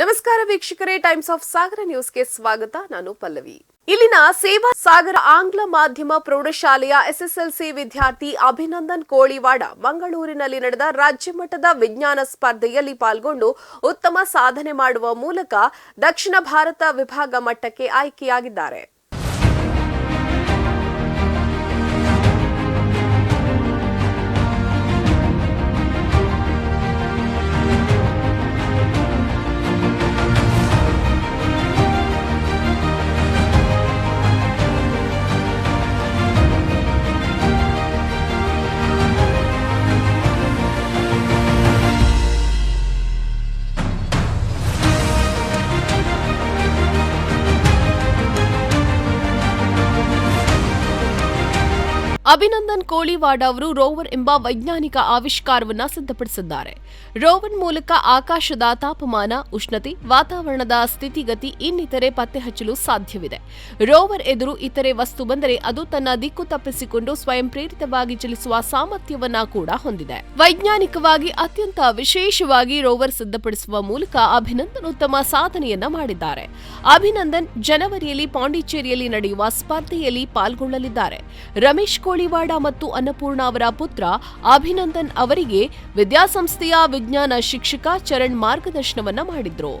ನಮಸ್ಕಾರ ವೀಕ್ಷಕರೇ times of ಸಾಗರ ನ್ಯೂಸ್ಗೆ ಸ್ವಾಗತ. ನಾನು ಪಲ್ಲವಿ. ಇಲ್ಲಿನ ಸೇವಾ ಸಾಗರ ಆಂಗ್ಲ ಮಾಧ್ಯಮ ಪ್ರೌಢಶಾಲೆಯ ಎಸ್ಎಸ್ಎಲ್ಸಿ ವಿದ್ಯಾರ್ಥಿ ಅಭಿನಂದನ್ ಕೋಳಿವಾಡ ಮಂಗಳೂರಿನಲ್ಲಿ ನಡೆದ ರಾಜ್ಯ ಮಟ್ಟದ ವಿಜ್ಞಾನ ಸ್ಪರ್ಧೆಯಲ್ಲಿ ಪಾಲ್ಗೊಂಡು ಉತ್ತಮ ಸಾಧನೆ ಮಾಡುವ ಮೂಲಕ ದಕ್ಷಿಣ ಭಾರತ ವಿಭಾಗ ಮಟ್ಟಕ್ಕೆ ಆಯ್ಕೆಯಾಗಿದ್ದಾರೆ. ಅಭಿನಂದನ್ ಕೋಳಿವಾಡ ಅವರು ರೋವರ್ ಎಂಬ ವೈಜ್ಞಾನಿಕ ಆವಿಷ್ಕಾರವನ್ನ ಸಿದ್ಧಪಡಿಸಿದ್ದಾರೆ. ರೋವರ್ ಮೂಲಕ ಆಕಾಶದ ತಾಪಮಾನ, ಉಷ್ಣತೆ, ವಾತಾವರಣದ ಸ್ಥಿತಿಗತಿ, ಇನ್ನಿತರೆ ಪತ್ತೆ ಹಚ್ಚಲು ಸಾಧ್ಯವಿದೆ. ರೋವರ್ ಎದುರು ಇತರೆ ವಸ್ತು ಬಂದರೆ ಅದು ತನ್ನ ದಿಕ್ಕು ತಪ್ಪಿಸಿಕೊಂಡು ಸ್ವಯಂ ಪ್ರೇರಿತವಾಗಿ ಚಲಿಸುವ ಸಾಮರ್ಥ್ಯವನ್ನ ಕೂಡ ಹೊಂದಿದೆ. ವೈಜ್ಞಾನಿಕವಾಗಿ ಅತ್ಯಂತ ವಿಶೇಷವಾಗಿ ರೋವರ್ ಸಿದ್ಧಪಡಿಸುವ ಮೂಲಕ ಅಭಿನಂದನ್ ಉತ್ತಮ ಸಾಧನೆಯನ್ನ ಮಾಡಿದ್ದಾರೆ. ಅಭಿನಂದನ್ ಜನವರಿಯಲ್ಲಿ ಪಾಂಡಿಚೇರಿಯಲ್ಲಿ ನಡೆಯುವ ಸ್ಪರ್ಧೆಯಲ್ಲಿ ಪಾಲ್ಗೊಳ್ಳಲಿದ್ದಾರೆ. ರಮೇಶ್ ಕೋಳಿವಾಡ ಮತ್ತು ಅನ್ನಪೂರ್ಣ ಅವರ ಪುತ್ರ ಅಭಿನಂದನ್ ಅವರಿಗೆ ವಿದ್ಯಾಸಂಸ್ಥೆಯ ವಿಜ್ಞಾನ ಶಿಕ್ಷಕ ಚರಣ್ ಮಾರ್ಗದರ್ಶನವನ್ನ ಮಾಡಿದ್ರು.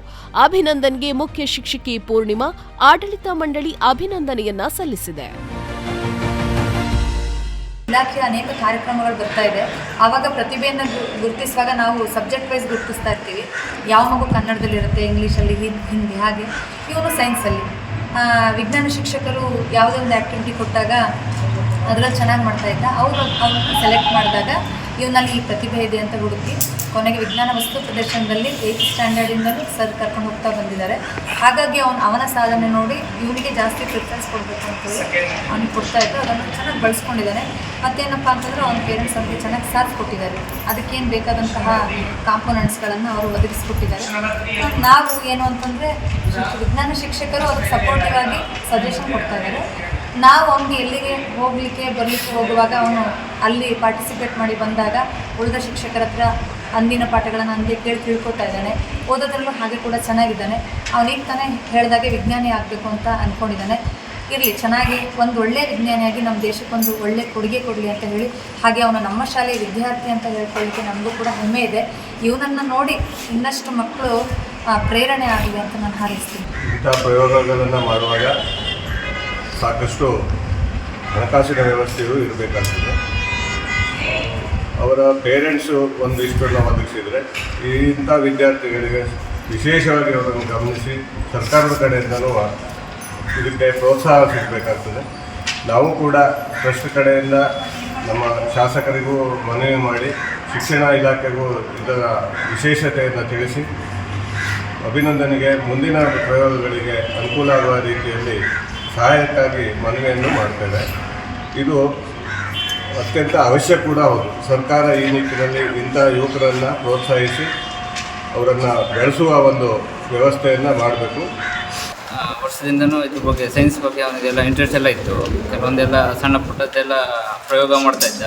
ಅಭಿನಂದನ್ಗೆ ಮುಖ್ಯ ಶಿಕ್ಷಕಿ ಪೂರ್ಣಿಮಾ, ಆಡಳಿತ ಮಂಡಳಿ ಅಭಿನಂದನೆಯನ್ನ ಸಲ್ಲಿಸಿದೆ. ಇಲಾಖೆಯ ಅನೇಕ ಕಾರ್ಯಕ್ರಮಗಳು ಬರ್ತಾ ಇದೆ. ಆವಾಗ ಪ್ರತಿಭೆಯನ್ನು ಗುರುತಿಸುವಾಗ ನಾವು ಸಬ್ಜೆಕ್ಟ್ ವೈಸ್ ಗುರುತಿಸ್ತಾ ಇರ್ತೀವಿ. ಯಾವ ಮಗು ಕನ್ನಡದಲ್ಲಿರುತ್ತೆ ಇಂಗ್ಲೀಷಲ್ಲಿ ಹಿಂದಿ ಹಾಗೆ. ಇವನು ಸೈನ್ಸಲ್ಲಿ. ವಿಜ್ಞಾನ ಶಿಕ್ಷಕರು ಯಾವುದೇ ಒಂದು ಆ್ಯಕ್ಟಿವಿಟಿ ಕೊಟ್ಟಾಗ ಅದರಲ್ಲಿ ಚೆನ್ನಾಗಿ ಮಾಡ್ತಾ ಇದ್ದ. ಅವರು ಅವ್ರನ್ನ ಸೆಲೆಕ್ಟ್ ಮಾಡಿದಾಗ ಇವನಲ್ಲಿ ಈ ಪ್ರತಿಭೆ ಇದೆ ಅಂತ ಹುಡುಕಿ ಕೊನೆಗೆ ವಿಜ್ಞಾನ ವಸ್ತು ಪ್ರದರ್ಶನದಲ್ಲಿ ಏಯ್ತ್ ಸ್ಟ್ಯಾಂಡರ್ಡಿಂದಲೂ ಸರ್ ಕರ್ಕೊಂಡು ಹೋಗ್ತಾ ಬಂದಿದ್ದಾರೆ. ಹಾಗಾಗಿ ಅವನು ಅವನ ಸಾಧನೆ ನೋಡಿ ಇವನಿಗೆ ಜಾಸ್ತಿ ಪ್ರಿಫರೆನ್ಸ್ ಕೊಡಬೇಕು ಅಂತೇಳಿ ಅವ್ನಿಗೆ ಕೊಡ್ತಾ ಇದ್ದು. ಅದನ್ನು ಚೆನ್ನಾಗಿ ಬಳಸ್ಕೊಂಡಿದ್ದಾನೆ. ಮತ್ತೇನಪ್ಪ ಅಂತಂದರೆ ಅವನ ಪೇರೆಂಟ್ಸ್ ಅವ್ರಿಗೆ ಚೆನ್ನಾಗಿ ಸಾಥ್ ಕೊಟ್ಟಿದ್ದಾರೆ. ಅದಕ್ಕೇನು ಬೇಕಾದಂತಹ ಕಾಂಪೋನೆಂಟ್ಸ್ಗಳನ್ನು ಅವರು ಒದಗಿಸ್ಕೊಟ್ಟಿದ್ದಾರೆ ನಾವು ಏನು ಅಂತಂದರೆ ವಿಜ್ಞಾನ ಶಿಕ್ಷಕರು ಅದಕ್ಕೆ ಸಪೋರ್ಟಿವ್ ಆಗಿ ಸಜೆಷನ್ ಕೊಡ್ತಾ ಇದ್ದಾರೆ. ನಾವು ಅವ್ನಿಗೆ ಎಲ್ಲಿಗೆ ಹೋಗಲಿಕ್ಕೆ, ಬರಲಿಕ್ಕೆ ಹೋಗುವಾಗ ಅವನು ಅಲ್ಲಿ ಪಾರ್ಟಿಸಿಪೇಟ್ ಮಾಡಿ ಬಂದಾಗ ಉಳಿದ ಶಿಕ್ಷಕರ ಹತ್ರ ಅಂದಿನ ಪಾಠಗಳನ್ನು ನನಗೆ ಕೇಳಿ ತಿಳ್ಕೊತಾ ಇದ್ದಾನೆ. ಓದೋದ್ರಲ್ಲೂ ಹಾಗೆ ಕೂಡ ಚೆನ್ನಾಗಿದ್ದಾನೆ. ಅವನಿಗೆ ತಾನೇ ಹೇಳಿದಾಗೆ ವಿಜ್ಞಾನಿ ಆಗಬೇಕು ಅಂತ ಅಂದ್ಕೊಂಡಿದ್ದಾನೆ ಇರಲಿ, ಚೆನ್ನಾಗಿ ಒಂದು ಒಳ್ಳೆಯ ವಿಜ್ಞಾನಿಯಾಗಿ ನಮ್ಮ ದೇಶಕ್ಕೊಂದು ಒಳ್ಳೆಯ ಕೊಡುಗೆ ಕೊಡಲಿ ಅಂತ ಹೇಳಿ, ಹಾಗೆ ಅವನು ನಮ್ಮ ಶಾಲೆಯ ವಿದ್ಯಾರ್ಥಿ ಅಂತ ಹೇಳ್ಕೊಳ್ಳಿಕ್ಕೆ ನಮಗೂ ಕೂಡ ಹೆಮ್ಮೆ ಇದೆ. ಇವನನ್ನು ನೋಡಿ ಇನ್ನಷ್ಟು ಮಕ್ಕಳು ಪ್ರೇರಣೆ ಆಗಿದೆ ಅಂತ ನಾನು ಹಾರೈಸ್ತೀನಿ. ಇಂಥ ಪ್ರಯೋಗಗಳನ್ನು ಮಾಡುವಾಗ ಸಾಕಷ್ಟು ಹಣಕಾಸಿನ ವ್ಯವಸ್ಥೆಯು ಇರಬೇಕಾಗ್ತದೆ. ಅವರ ಪೇರೆಂಟ್ಸು ಒಂದು ಇಷ್ಟನ್ನು ಒದಗಿಸಿದರೆ ಇಂಥ ವಿದ್ಯಾರ್ಥಿಗಳಿಗೆ ವಿಶೇಷವಾಗಿ ಅವರನ್ನು ಗಮನಿಸಿ ಸರ್ಕಾರದ ಕಡೆಯಿಂದಲೂ ಇದಕ್ಕೆ ಪ್ರೋತ್ಸಾಹ ಸಿಗಬೇಕಾಗ್ತದೆ. ನಾವು ಕೂಡ ಟ್ರಸ್ಟ್ ಕಡೆಯಿಂದ ನಮ್ಮ ಶಾಸಕರಿಗೂ ಮನವಿ ಮಾಡಿ ಶಿಕ್ಷಣ ಇಲಾಖೆಗೂ ಇದರ ವಿಶೇಷತೆಯನ್ನು ತಿಳಿಸಿ, ಅಭಿನಂದನೆಗೆ ಮುಂದಿನ ಪ್ರಯೋಗಗಳಿಗೆ ಅನುಕೂಲ ಆಗುವ ರೀತಿಯಲ್ಲಿ ಸಹಾಯಕ್ಕಾಗಿ ಮನವಿಯನ್ನು ಮಾಡ್ತೇವೆ. ಇದು ಅತ್ಯಂತ ಅವಶ್ಯ ಕೂಡ ಹೌದು. ಸರ್ಕಾರ ಈ ನಿಟ್ಟಿನಲ್ಲಿ ಇಂಥ ಯುವಕರನ್ನು ಪ್ರೋತ್ಸಾಹಿಸಿ ಅವರನ್ನು ಬೆಳೆಸುವ ಒಂದು ವ್ಯವಸ್ಥೆಯನ್ನು ಮಾಡಬೇಕು. ವರ್ಷದಿಂದನೂ ಇದ್ರ ಬಗ್ಗೆ, ಸೈನ್ಸ್ ಬಗ್ಗೆ ಅವನಿಗೆಲ್ಲ ಇಂಟ್ರೆಸ್ಟ್ ಎಲ್ಲ ಇತ್ತು. ಕೆಲವೊಂದೆಲ್ಲ ಸಣ್ಣ ಪುಟ್ಟದ್ದೆಲ್ಲ ಪ್ರಯೋಗ ಮಾಡ್ತಾ ಇದ್ದ.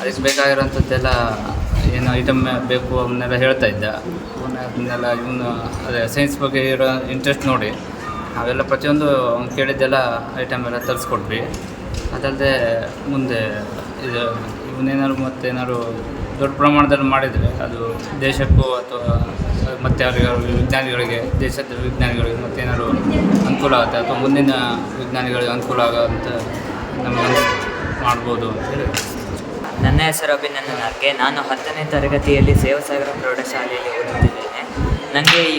ಅದಕ್ಕೆ ಬೇಕಾಗಿರೋಂಥದ್ದೆಲ್ಲ ಏನು ಐಟಮ್ ಬೇಕು ಅವನ್ನೆಲ್ಲ ಹೇಳ್ತಾ ಇದ್ದ. ಅವನ್ನೆಲ್ಲ ಇವನು ಅದೇ ಸೈನ್ಸ್ ಬಗ್ಗೆ ಇರೋ ಇಂಟ್ರೆಸ್ಟ್ ನೋಡಿ. ಅವೆಲ್ಲ ಪ್ರತಿಯೊಂದು ಅವ್ನು ಕೇಳಿದ್ದೆಲ್ಲ ಐಟಮ್ ಎಲ್ಲ ತರಿಸ್ಕೊಟ್ವಿ. ಅದಲ್ಲದೆ ಮುಂದೆ ಇದು ಇವನ್ನೇನಾದ್ರು ಮತ್ತೇನಾದ್ರು ದೊಡ್ಡ ಪ್ರಮಾಣದಲ್ಲಿ ಮಾಡಿದರೆ ಅದು ದೇಶಕ್ಕೂ ಅಥವಾ ಮತ್ತೆ ಅವರಿಗೆ ವಿಜ್ಞಾನಿಗಳಿಗೆ, ದೇಶದ ವಿಜ್ಞಾನಿಗಳಿಗೆ ಮತ್ತೇನಾದ್ರು ಅನುಕೂಲ ಆಗುತ್ತೆ ಅಥವಾ ಮುಂದಿನ ವಿಜ್ಞಾನಿಗಳಿಗೆ ಅನುಕೂಲ ಆಗೋಂಥ ನಮಗೆ ಮಾಡ್ಬೋದು ಅಂತೇಳಿ ನನ್ನ ಹೆಸರು ಅಭಿನಂದನ್ ಆಕೆ ನಾನು ಹತ್ತನೇ ತರಗತಿಯಲ್ಲಿ ಸೇವಾಸಾಗರ ಪ್ರೌಢಶಾಲೆಯಲ್ಲಿ ಓದುತ್ತಿದ್ದೇನೆ. ನನಗೆ ಈ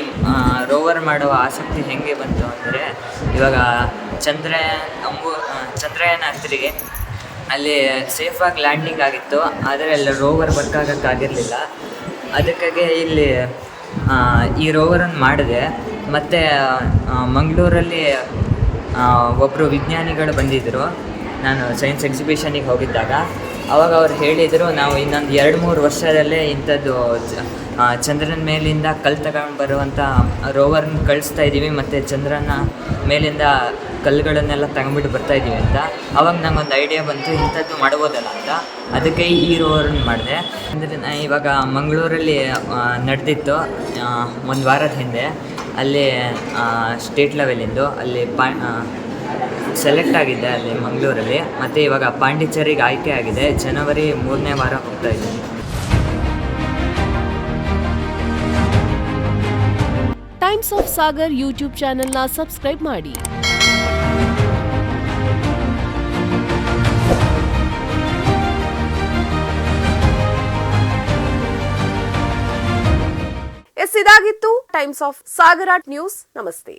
ರೋವರ್ ಮಾಡುವ ಆಸಕ್ತಿ ಹೇಗೆ ಬಂತು ಅಂದರೆ, ಇವಾಗ ಚಂದ್ರಯಾನ್ ಅಂಬು ಚಂದ್ರಯಾನ ಹತ್ತಿರಿಗೆ ಅಲ್ಲಿ ಸೇಫಾಗಿ ಲ್ಯಾಂಡಿಂಗ್ ಆಗಿತ್ತು, ಆದರೆ ಅಲ್ಲಿ ರೋವರ್ ವರ್ಕ್ ಆಗೋಕ್ಕಾಗಿರಲಿಲ್ಲ ಅದಕ್ಕಾಗಿ ಇಲ್ಲಿ ಈ ರೋವರನ್ನು ಮಾಡಿದೆ. ಮತ್ತು ಮಂಗಳೂರಲ್ಲಿ ಒಬ್ಬರು ವಿಜ್ಞಾನಿಗಳು ಬಂದಿದ್ದರು. ನಾನು ಸೈನ್ಸ್ ಎಕ್ಸಿಬಿಷನಿಗೆ ಹೋಗಿದ್ದಾಗ. ಅವಾಗ ಅವ್ರು ಹೇಳಿದರು, ನಾವು ಇನ್ನೊಂದು ಎರಡು ಮೂರು ವರ್ಷದಲ್ಲೇ ಇಂಥದ್ದು ಚಂದ್ರನ ಮೇಲಿಂದ ಕಲ್ಲು ತಗೊಂಡು ಬರುವಂಥ ರೋವರ್ನ ಕಳಿಸ್ತಾ ಇದ್ದೀವಿ ಮತ್ತು ಚಂದ್ರನ ಮೇಲಿಂದ ಕಲ್ಲುಗಳನ್ನೆಲ್ಲ ತಗೊಂಬಿಟ್ಟು ಬರ್ತಾ ಇದ್ದೀವಿ ಅಂತ. ಅವಾಗ ನಂಗೊಂದು ಐಡಿಯಾ ಬಂತು, ಇಂಥದ್ದು ಮಾಡ್ಬೋದಲ್ಲ ಅಂತ. ಅದಕ್ಕೆ ಈ ರೋವರ್ನ ಮಾಡಿದೆ. ಅಂದರೆ ಇವಾಗ ಮಂಗಳೂರಲ್ಲಿ ನಡೆದಿತ್ತು ಒಂದು ವಾರದ ಹಿಂದೆ. ಅಲ್ಲಿ ಸ್ಟೇಟ್ ಲೆವೆಲಿಂದು ಅಲ್ಲಿ ಪಾ ಸೆಲೆಕ್ಟ್ ಆಗಿದೆ ಅಲ್ಲಿ ಮಂಗಳೂರಲ್ಲಿ. ಮತ್ತು ಇವಾಗ ಪಾಂಡಿಚೇರಿಗೆ ಆಯ್ಕೆ ಆಗಿದೆ. ಜನವರಿ ಮೂರನೇ ವಾರ ಹೋಗ್ತಾ ಇದ್ದೀನಿ ಟೈಮ್ಸ್ ಆಫ್ ಸಾಗರ್ ಯೂಟ್ಯೂಬ್ ಚಾನೆಲ್ನ ಸಬ್ಸ್ಕ್ರೈಬ್ ಮಾಡಿ. ಎಸ್ ಇದಾಗಿತ್ತು ಟೈಮ್ಸ್ ಆಫ್ ಸಾಗರ ನ್ಯೂಸ್ ನಮಸ್ತೆ.